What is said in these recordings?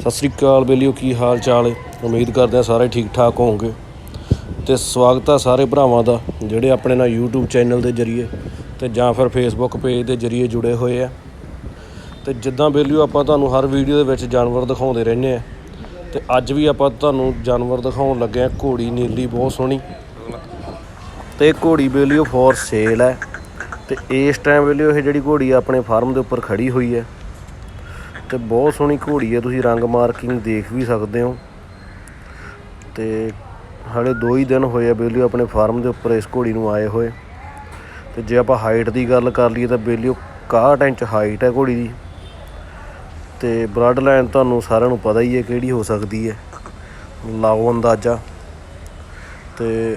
ਸਤਿ ਸ੍ਰੀ ਅਕਾਲ ਬੇਲੀਓ, ਕੀ ਹਾਲ ਚਾਲ ਹੈ? ਉਮੀਦ ਕਰਦੇ ਆ ਸਾਰੇ ਠੀਕ ਠਾਕ ਹੋਵੋਗੇ। ਤੇ ਸਵਾਗਤ ਆ ਸਾਰੇ ਭਰਾਵਾਂ ਦਾ, ਜਿਹੜੇ ਆਪਣੇ ਨਾਲ YouTube ਚੈਨਲ ਦੇ ਜਰੀਏ ਤੇ ਜਾਂ ਫਿਰ Facebook ਪੇਜ ਦੇ ਜਰੀਏ ਜੁੜੇ ਹੋਏ ਆ। ਤੇ ਜਿੱਦਾਂ ਬੇਲੀਓ, ਆਪਾਂ ਤੁਹਾਨੂੰ ਹਰ ਵੀਡੀਓ ਦੇ ਵਿੱਚ ਜਾਨਵਰ ਦਿਖਾਉਂਦੇ ਰਹਿੰਦੇ ਆ ਤੇ ਅੱਜ ਵੀ ਆਪਾਂ ਤੁਹਾਨੂੰ ਜਾਨਵਰ ਦਿਖਾਉਣ ਲੱਗੇ ਆ ਘੋੜੀ ਨੀਲੀ, ਬਹੁਤ ਸੋਹਣੀ। ਤੇ ਘੋੜੀ ਬੇਲੀਓ ਫੋਰ ਸੇਲ ਹੈ। ਤੇ ਇਸ ਟਾਈਮ ਵੇਲੇ ਇਹ ਜਿਹੜੀ ਘੋੜੀ ਆਪਣੇ ਫਾਰਮ ਦੇ ਉੱਪਰ ਖੜੀ ਹੋਈ ਹੈ। ਤੇ ਬਹੁਤ ਸੋਹਣੀ ਘੋੜੀ ਹੈ ਤੁਸੀਂ ਰੰਗ ਮਾਰਕਿੰਗ ਦੇਖ ਵੀ ਸਕਦੇ ਹੋ। ਤੇ ਹਾਲੇ 2 ਹੀ ਦਿਨ ਹੋਏ ਆ ਬੇਲੀਓ ਆਪਣੇ ਫਾਰਮ ਦੇ ਉੱਪਰ ਇਸ ਘੋੜੀ ਨੂੰ ਆਏ ਹੋਏ। ਤੇ ਜੇ ਆਪਾਂ ਹਾਈਟ ਦੀ ਗੱਲ ਕਰ ਲਈਏ ਤਾਂ ਬੇਲੀਓ 61 ਇੰਚ ਹਾਈਟ ਹੈ ਘੋੜੀ ਦੀ। ਤੇ ਬਲੱਡ ਲਾਈਨ ਤੁਹਾਨੂੰ ਸਾਰਿਆਂ ਨੂੰ ਪਤਾ ਹੀ ਹੈ ਕਿਹੜੀ ਹੋ ਸਕਦੀ ਹੈ। ਲਾਓ ਅੰਦਾਜ਼ਾ। ਤੇ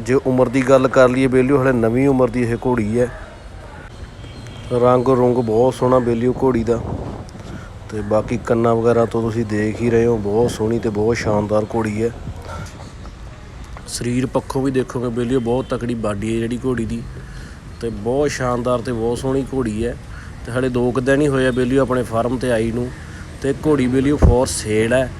ਜੇ ਉਮਰ ਦੀ ਗੱਲ ਕਰ ਲਈਏ ਬੇਲੀਓ, ਹਲੇ ਨਵੀਂ ਉਮਰ ਦੀ ਇਹ ਘੋੜੀ ਹੈ। ਰੰਗ ਰੁੰਗ ਬਹੁਤ ਸੋਹਣਾ ਬੇਲੀਓ ਘੋੜੀ ਦਾ। ਤੇ ਬਾਕੀ ਕੰਨਾਂ ਵਗੈਰਾ ਤੋਂ ਤੁਸੀਂ ਦੇਖ ਹੀ ਰਹੇ ਹੋ, ਬਹੁਤ ਸੋਹਣੀ ਤੇ ਬਹੁਤ ਸ਼ਾਨਦਾਰ ਘੋੜੀ ਹੈ। ਸਰੀਰ ਪੱਖੋਂ ਵੀ ਦੇਖੋਗੇ ਬੇਲੀਓ ਬਹੁਤ ਤਕੜੀ ਬਾਡੀ ਹੈ ਜਿਹੜੀ ਘੋੜੀ ਦੀ ਤੇ ਬਹੁਤ ਸ਼ਾਨਦਾਰ ਤੇ ਬਹੁਤ ਸੋਹਣੀ ਘੋੜੀ ਹੈ। ਤੇ ਹਲੇ ਦੋ ਕੁ ਦਿਨ ਹੀ ਹੋਇਆ ਬੇਲੀਓ ਆਪਣੇ ਫਾਰਮ ਤੇ ਆਈ ਨੂੰ ਤੇ ਘੋੜੀ ਬੇਲੀਓ ਫੋਰ ਸੇਲ ਹੈ।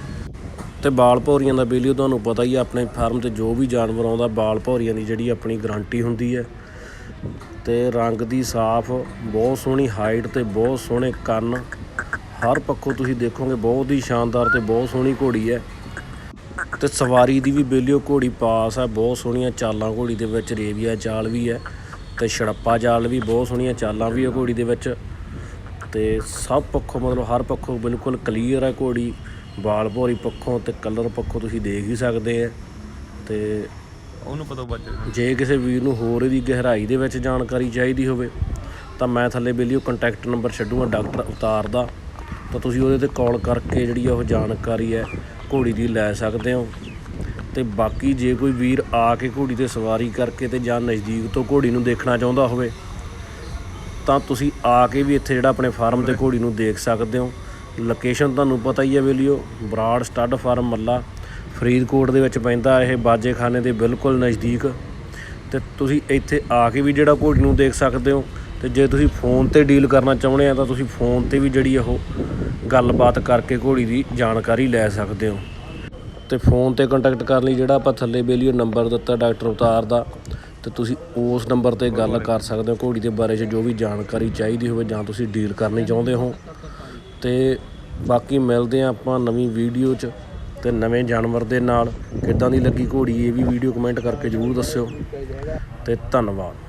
ਤੇ ਬਾਲ ਭੌਰੀਆਂ ਦਾ ਬੇਲੀਓ ਤੁਹਾਨੂੰ ਪਤਾ ਹੀ ਆ, ਆਪਣੇ ਫਾਰਮ ਤੇ ਜੋ ਵੀ ਜਾਨਵਰ ਆਉਂਦਾ, ਬਾਲ ਭੌਰੀਆਂ ਦੀ ਜਿਹੜੀ ਆਪਣੀ ਗਾਰੰਟੀ ਹੁੰਦੀ ਹੈ। ਤੇ ਰੰਗ ਦੀ ਸਾਫ਼, ਬਹੁਤ ਸੋਹਣੀ ਹਾਈਟ ਤੇ ਬਹੁਤ ਸੋਹਣੇ ਕੰਨ ਹਰ ਪੱਖੋਂ ਤੁਸੀਂ ਦੇਖੋਗੇ ਬਹੁਤ ਹੀ ਸ਼ਾਨਦਾਰ ਤੇ ਬਹੁਤ ਸੋਹਣੀ ਘੋੜੀ ਹੈ। ਤੇ ਸਵਾਰੀ ਦੀ ਵੀ ਬੇਲੀਓ ਘੋੜੀ ਪਾਸ ਹੈ ਬਹੁਤ ਸੋਹਣੀਆਂ ਚਾਲਾਂ ਘੋੜੀ ਦੇ ਵਿੱਚ ਰੇਵੀਆ ਚਾਲ ਵੀ ਹੈ ਤੇ ਛੜੱਪਾ ਚਾਲ ਵੀ ਬਹੁਤ ਸੋਹਣੀਆਂ ਚਾਲਾਂ ਵੀ ਹੈ ਘੋੜੀ ਦੇ ਵਿੱਚ। ਤੇ ਸਭ ਪੱਖੋਂ ਮਤਲਬ ਹਰ ਪੱਖੋਂ ਬਿਲਕੁਲ ਕਲੀਅਰ ਹੈ ਘੋੜੀ ਬਾਲ ਭੌਰੀ ਪੱਖੋਂ ਤੇ ਕਲਰ ਪੱਖੋਂ ਤੁਸੀਂ ਦੇਖ ਹੀ ਸਕਦੇ ਆ ਤੇ ਉਹਨੂੰ ਪਤਾ ਬੱਜ ਜੇ ਕਿਸੇ ਵੀਰ ਨੂੰ ਹੋਰ ਇਹਦੀ ਗਹਿਰਾਈ ਦੇ ਵਿੱਚ ਜਾਣਕਾਰੀ ਚਾਹੀਦੀ ਹੋਵੇ ਤਾਂ ਮੈਂ ਥੱਲੇ ਬੇਲੀਓ ਕੰਟੈਕਟ ਨੰਬਰ ਛੱਡੂਗਾ ਡਾਕਟਰ ਅਵਤਾਰ ਦਾ। ਤਾਂ ਤੁਸੀਂ ਉਹਦੇ ਤੇ ਕਾਲ ਕਰਕੇ ਜਿਹੜੀ ਆ ਉਹ ਜਾਣਕਾਰੀ ਹੈ ਘੋੜੀ ਦੀ ਲੈ ਸਕਦੇ ਹੋ। ਤੇ ਬਾਕੀ ਜੇ ਕੋਈ ਵੀਰ ਆ ਕੇ ਘੋੜੀ ਤੇ ਸਵਾਰੀ ਕਰਕੇ ਤੇ ਜਾਂ ਨਜ਼ਦੀਕ ਤੋਂ ਘੋੜੀ ਨੂੰ ਦੇਖਣਾ ਚਾਹੁੰਦਾ ਹੋਵੇ, ਤਾਂ ਤੁਸੀਂ ਆ ਕੇ ਵੀ ਇੱਥੇ ਜਿਹੜਾ ਆਪਣੇ ਫਾਰਮ ਤੇ ਘੋੜੀ ਨੂੰ ਦੇਖ ਸਕਦੇ ਹੋ। ਲੋਕੇਸ਼ਨ ਤੁਹਾਨੂੰ ਪਤਾ ਹੀ ਹੈ ਵੇਲੀਓ, ਬਰਾੜ ਸਟੱਡ ਫਾਰਮ ਮੱਲਾ, ਫਰੀਦਕੋਟ ਦੇ ਵਿੱਚ ਪੈਂਦਾ ਇਹ ਬਾਜੇਖਾਨੇ ਦੇ ਬਿਲਕੁਲ ਨਜ਼ਦੀਕ। ਤੇ ਤੁਸੀਂ ਇੱਥੇ ਆ ਕੇ ਵੀ ਜਿਹੜਾ ਘੋੜੀ ਨੂੰ ਦੇਖ ਸਕਦੇ ਹੋ ਤੇ ਜੇ ਤੁਸੀਂ ਫੋਨ ਤੇ ਡੀਲ ਕਰਨਾ ਚਾਹੁੰਦੇ ਆ ਤਾਂ ਤੁਸੀਂ ਫੋਨ ਤੇ ਵੀ ਜਿਹੜੀ ਉਹ ਗੱਲਬਾਤ ਕਰਕੇ ਘੋੜੀ ਦੀ ਜਾਣਕਾਰੀ ਲੈ ਸਕਦੇ ਹੋ। ਤੇ ਫੋਨ ਤੇ ਕੰਟੈਕਟ ਕਰਨ ਲਈ ਜਿਹੜਾ ਆਪਾਂ ਥੱਲੇ ਬੇਲੀਓ ਨੰਬਰ ਦਿੱਤਾ ਡਾਕਟਰ ਅਵਤਾਰ ਦਾ, ਤੇ ਤੁਸੀਂ ਉਸ ਨੰਬਰ ਤੇ ਗੱਲ ਕਰ ਸਕਦੇ ਹੋ ਘੋੜੀ ਦੇ ਬਾਰੇ 'ਚ ਜੋ ਵੀ ਜਾਣਕਾਰੀ ਚਾਹੀਦੀ ਹੋਵੇ ਜਾਂ ਤੁਸੀਂ ਡੀਲ ਕਰਨੀ ਚਾਹੁੰਦੇ ਹੋ। ਤੇ ਬਾਕੀ ਮਿਲਦੇ ਆ ਆਪਾਂ ਨਵੀਂ ਵੀਡੀਓ 'ਚ ਤੇ ਨਵੇਂ ਜਾਨਵਰ ਦੇ ਨਾਲ। ਕਿੱਦਾਂ ਦੀ ਲੱਗੀ ਘੋੜੀ, ਇਹ ਵੀ ਵੀਡੀਓ ਕਮੈਂਟ ਕਰਕੇ ਜ਼ਰੂਰ ਦੱਸਿਓ। ਤੇ ਧੰਨਵਾਦ।